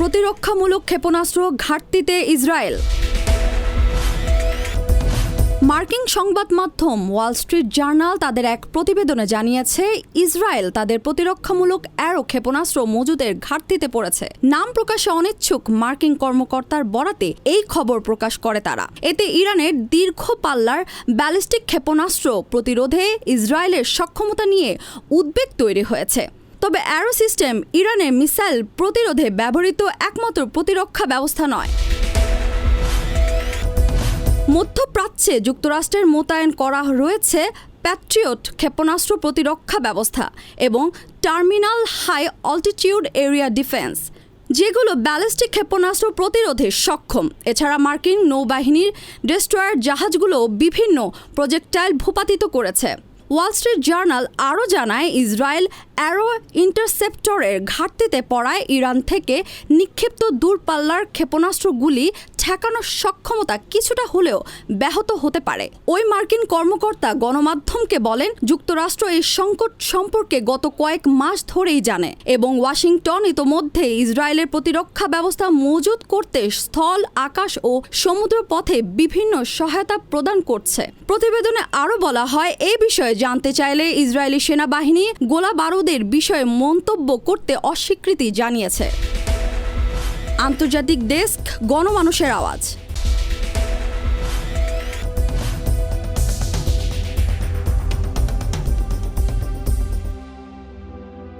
প্রতিরক্ষামূলক ক্ষেপণাস্ত্র ঘাটতিতে ইসরায়েল। মার্কিন সংবাদ মাধ্যম ওয়াল স্ট্রিট জার্নাল তাদের এক প্রতিবেদনে জানিয়েছে, ইসরায়েল তাদের প্রতিরক্ষামূলক অ্যারো ক্ষেপণাস্ত্র মজুদের ঘাটতিতে পড়েছে। নাম প্রকাশে অনিচ্ছুক মার্কিন কর্মকর্তার বরাতে এই খবর প্রকাশ করে তারা। এতে ইরানের দীর্ঘ পাল্লার ব্যালিস্টিক ক্ষেপণাস্ত্র প্রতিরোধে ইসরায়েলের সক্ষমতা নিয়ে উদ্বেগ তৈরি হয়েছে। তবে অ্যারো সিস্টেম ইরানের মিসাইল প্রতিরোধে ব্যবহৃত একমাত্র প্রতিরক্ষা ব্যবস্থা নয়। মধ্যপ্রাচ্যে যুক্তরাষ্ট্রের মোতায়েন করা রয়েছে প্যাট্রিয়ট ক্ষেপণাস্ত্র প্রতিরক্ষা ব্যবস্থা এবং terminal high altitude area defence, যেগুলো ব্যালিস্টিক ক্ষেপণাস্ত্র প্রতিরোধে সক্ষম। এছাড়া মার্কিন নৌবাহিনীর ডেস্ট্রয়ার জাহাজগুলো বিভিন্ন প্রজেক্টাইল ভূপাতিত করেছে। ওয়াল স্ট্রিট জার্নাল আরও জানায়, ইসরায়েল অ্যারো ইন্টারসেপ্টরের ঘাটতিতে পড়ায় ইরান থেকে নিক্ষিপ্ত দূরপাল্লার ক্ষেপণাস্ত্রগুলি ঠেকানোর সক্ষমতা কিছুটা হলেও ব্যাহত হতে পারে। ওই মার্কিন কর্মকর্তা গণমাধ্যমকে বলেন, যুক্তরাষ্ট্র এই সংকট সম্পর্কে গত কয়েক মাস ধরেই জানে এবং ওয়াশিংটন ইতোমধ্যে ইসরায়েলের প্রতিরক্ষা ব্যবস্থা মজুত করতে স্থল, আকাশ ও সমুদ্র পথে বিভিন্ন সহায়তা প্রদান করছে। প্রতিবেদনে আরও বলা হয় এই বিষয়ে জানতে চাইলে ইসরায়েলি সেনাবাহিনী গোলা বারুদের বিষয়ে মন্তব্য করতে অস্বীকৃতি জানিয়েছে। আন্তর্জাতিক ডেস্ক, গণমানুষের আওয়াজ।